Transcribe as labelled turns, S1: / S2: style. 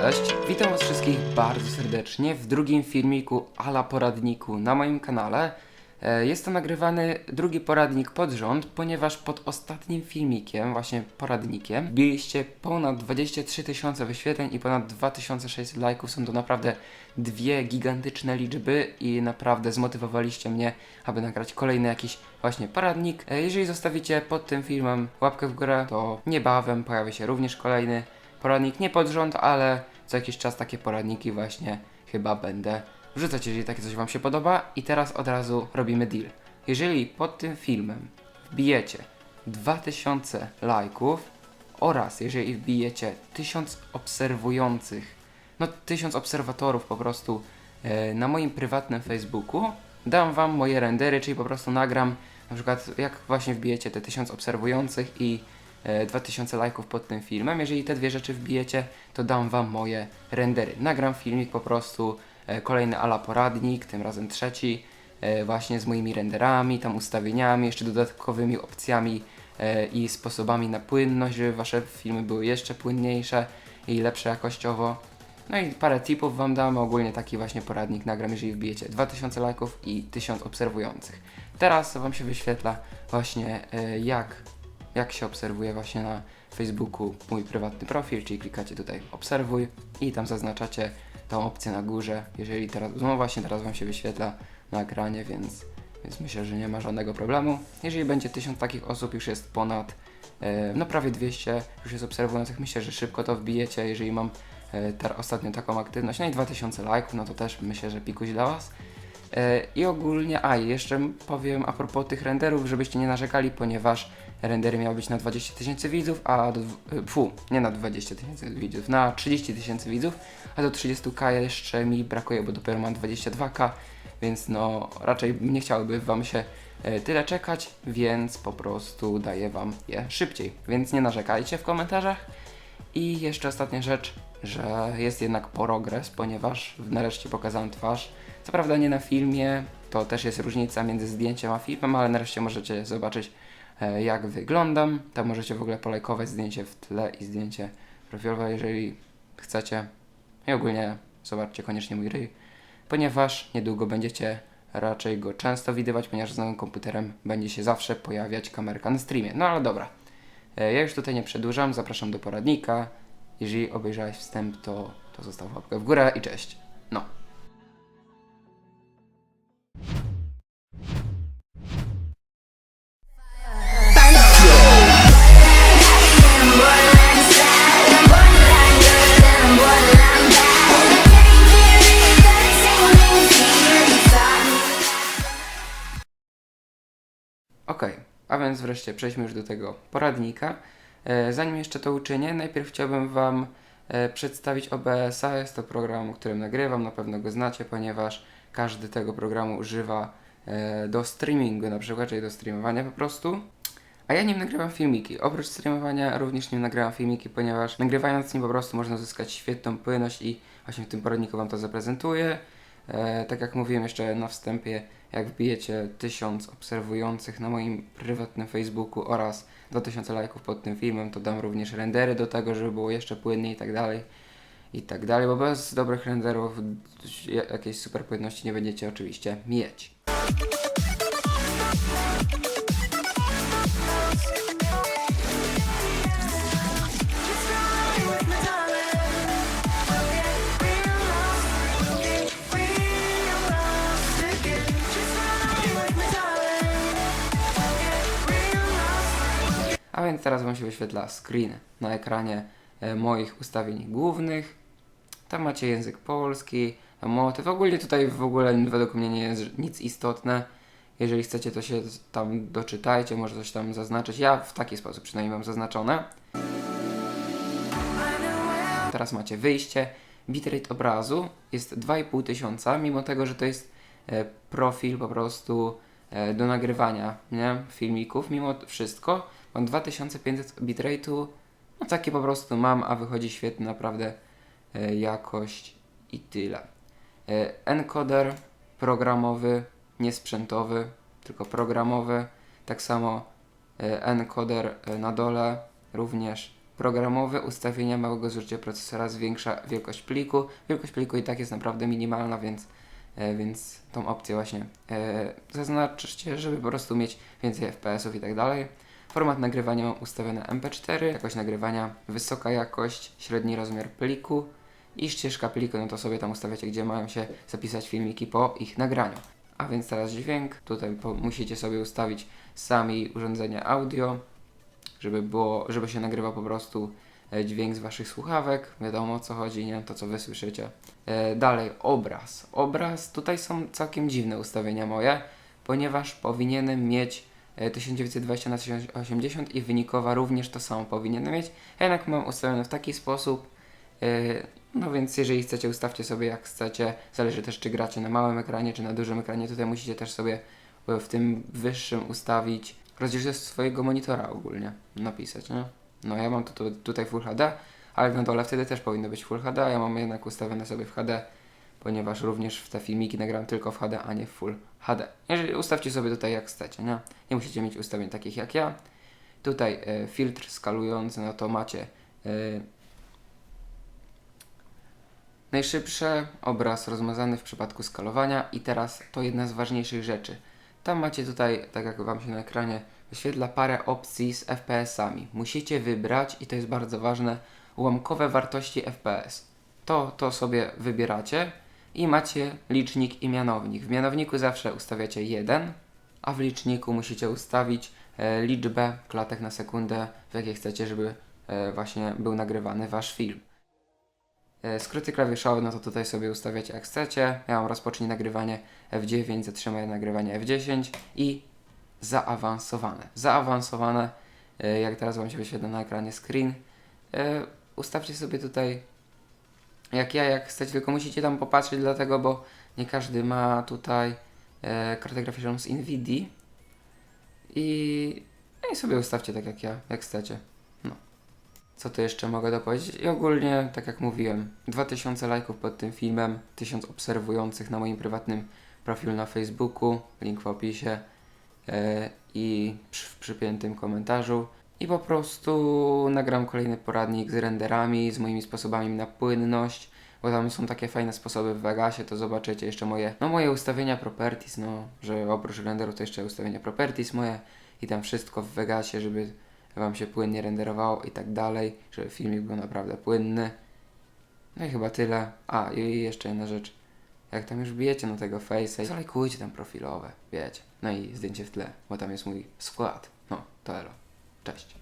S1: Cześć, witam was wszystkich bardzo serdecznie w drugim filmiku ala poradniku na moim kanale. E, Jest to nagrywany drugi poradnik pod rząd, ponieważ pod ostatnim filmikiem, właśnie poradnikiem, biliście ponad 23 tysiące wyświetleń i ponad 2600 lajków. Są to naprawdę dwie gigantyczne liczby i naprawdę zmotywowaliście mnie, aby nagrać kolejny jakiś właśnie poradnik. E, Jeżeli zostawicie pod tym filmem łapkę w górę, to niebawem pojawi się również kolejny poradnik, nie pod rząd, ale co jakiś czas takie poradniki właśnie chyba będę wrzucać, jeżeli takie coś Wam się podoba. I teraz od razu robimy deal. Jeżeli pod tym filmem wbijecie 2000 lajków oraz jeżeli wbijecie 1000 obserwujących, no 1000 obserwatorów po prostu e, na moim prywatnym Facebooku, dam Wam moje rendery, czyli po prostu nagram na przykład jak właśnie wbijecie te 1000 obserwujących i 2000 lajków pod tym filmem. Jeżeli te dwie rzeczy wbijecie, to dam Wam moje rendery. Nagram filmik po prostu, e, kolejny ala poradnik, tym razem trzeci, e, właśnie z moimi renderami, tam ustawieniami, jeszcze dodatkowymi opcjami e, i sposobami na płynność, żeby Wasze filmy były jeszcze płynniejsze i lepsze jakościowo. No i parę tipów Wam dam, ogólnie taki właśnie poradnik nagram, jeżeli wbijecie 2000 lajków i 1000 obserwujących. Teraz Wam się wyświetla właśnie e, jak jak się obserwuje właśnie na Facebooku mój prywatny profil, czyli klikacie tutaj obserwuj i tam zaznaczacie tą opcję na górze. Jeżeli teraz, no właśnie teraz Wam się wyświetla na ekranie, więc, więc myślę, że nie ma żadnego problemu. Jeżeli będzie 1000 takich osób, już jest ponad, e, no prawie 200 już jest obserwujących, myślę, że szybko to wbijecie, jeżeli mam e, ostatnio taką aktywność, no i 2000 lajków, no to też myślę, że pikuś dla Was. E, I ogólnie, a jeszcze powiem a propos tych renderów, żebyście nie narzekali, ponieważ rendery miały być na 20 tysięcy widzów, a do, e, fu, nie na 20 tysięcy widzów, na 30 tysięcy widzów, a do 30k jeszcze mi brakuje, bo dopiero mam 22k, więc no raczej nie chciałoby wam się e, tyle czekać, więc po prostu daję wam je szybciej, więc nie narzekajcie w komentarzach. I jeszcze ostatnia rzecz, że jest jednak progres, ponieważ nareszcie pokazałem twarz. Co prawda nie na filmie, to też jest różnica między zdjęciem a filmem, ale nareszcie możecie zobaczyć e, jak wyglądam. Tam możecie w ogóle polajkować zdjęcie w tle i zdjęcie profilowe, jeżeli chcecie. I ogólnie zobaczcie koniecznie mój ryj, ponieważ niedługo będziecie raczej go często widywać, ponieważ z nowym komputerem będzie się zawsze pojawiać kamerka na streamie. No ale dobra, E, Ja już tutaj nie przedłużam, zapraszam do poradnika. Jeżeli obejrzałeś wstęp, to, to zostaw łapkę w górę i cześć. No. Okej, a więc wreszcie przejdźmy już do tego poradnika. E, zanim jeszcze to uczynię, najpierw chciałbym Wam e, przedstawić OBS-a. Jest to program, którym nagrywam, na pewno go znacie, ponieważ każdy tego programu używa e, do streamingu, na przykład, czyli do streamowania po prostu. A ja nim nagrywam filmiki. Oprócz streamowania również nim nagrywam filmiki, ponieważ nagrywając nim po prostu można uzyskać świetną płynność i właśnie w tym poradniku Wam to zaprezentuję. E, tak jak mówiłem jeszcze na wstępie, jak wbijecie 1000 obserwujących na moim prywatnym Facebooku oraz 2000 lajków pod tym filmem, to dam również rendery do tego, żeby było jeszcze płynniej i tak dalej. I tak dalej, bo bez dobrych renderów ja- jakiejś super płynności nie będziecie oczywiście mieć. Więc teraz Wam się wyświetla screen na ekranie e, moich ustawień głównych. Tam macie język polski, motyw. Ogólnie tutaj w ogóle według mnie nie jest nic istotne. Jeżeli chcecie, to się tam doczytajcie, może coś tam zaznaczyć. Ja w taki sposób przynajmniej mam zaznaczone. Teraz macie wyjście. Bitrate obrazu jest 2,5 tysiąca, mimo tego, że to jest e, profil po prostu e, do nagrywania nie? filmików. Mimo wszystko mam 2500 bitrate'u. No takie po prostu mam, a wychodzi świetnie naprawdę e, jakość i tyle. E, encoder programowy, nie sprzętowy, tylko programowy. Tak samo e, encoder e, na dole również programowy, ustawienia małego zużycia procesora, zwiększa wielkość pliku. Wielkość pliku i tak jest naprawdę minimalna, więc, e, więc tą opcję właśnie e, zaznaczcie, żeby po prostu mieć więcej FPS-ów i tak dalej. Format nagrywania mam ustawione MP4, jakość nagrywania wysoka jakość, średni rozmiar pliku i ścieżka pliku, no to sobie tam ustawiacie, gdzie mają się zapisać filmiki po ich nagraniu. A więc teraz dźwięk, tutaj musicie sobie ustawić sami urządzenie audio, żeby było, żeby się nagrywał po prostu e, dźwięk z waszych słuchawek, wiadomo o co chodzi, nie? To co wy słyszycie. E, dalej, obraz. Obraz, tutaj są całkiem dziwne ustawienia moje, ponieważ powinienem mieć 1920 na 1080 i wynikowa również to samo powinienem mieć. Jednak mam ustawione w taki sposób, e, no więc jeżeli chcecie, ustawcie sobie jak chcecie. Zależy też, czy gracie na małym ekranie, czy na dużym ekranie. Tutaj musicie też sobie e, w tym wyższym ustawić rozdzielczość swojego monitora ogólnie napisać, nie? No ja mam to, tu- tutaj Full HD, ale na dole wtedy też powinno być Full HD, ja mam jednak ustawione sobie w HD, ponieważ również w te filmiki nagram tylko w HD, a nie w Full HD. Jeżeli ustawcie sobie tutaj jak chcecie, nie? Nie musicie mieć ustawień takich jak ja. Tutaj e, filtr skalujący, no to macie e, Najszybsze obraz rozmazany w przypadku skalowania i teraz to jedna z ważniejszych rzeczy. Tam macie tutaj, tak jak Wam się na ekranie wyświetla, parę opcji z FPS-ami. Musicie wybrać, i to jest bardzo ważne, ułamkowe wartości FPS. To, to sobie wybieracie i macie licznik i mianownik. W mianowniku zawsze ustawiacie 1, a w liczniku musicie ustawić e, liczbę klatek na sekundę, w jakiej chcecie, żeby e, właśnie był nagrywany Wasz film. E, Skróty klawiszowe, no to tutaj sobie ustawiacie jak chcecie. Ja mam rozpocznij nagrywanie F9, zatrzymaj nagrywanie F10 i zaawansowane. Zaawansowane, e, jak teraz Wam się wyświetla na ekranie screen. E, Ustawcie sobie tutaj jak ja, jak chcecie, tylko musicie tam popatrzeć, dlatego, bo nie każdy ma tutaj e, kartę graficzną z NVIDII. I, no i sobie ustawcie tak jak ja, jak chcecie. No. Co tu jeszcze mogę dopowiedzieć? I ogólnie, tak jak mówiłem, 2000 lajków pod tym filmem, 1000 obserwujących na moim prywatnym profilu na Facebooku, link w opisie e, i przy, w przypiętym komentarzu. I po prostu nagram kolejny poradnik z renderami, z moimi sposobami na płynność, bo tam są takie fajne sposoby w Vegasie, to zobaczycie jeszcze moje, no moje ustawienia properties, no, że oprócz renderu to jeszcze ustawienia properties moje i tam wszystko w Vegasie, żeby Wam się płynnie renderowało i tak dalej, żeby filmik był naprawdę płynny. No i chyba tyle. A, i jeszcze jedna rzecz. Jak tam już bijecie na tego face'a, zalajkujcie tam profilowe, wiecie. No i zdjęcie w tle, bo tam jest mój skład. No, to elo. Cześć.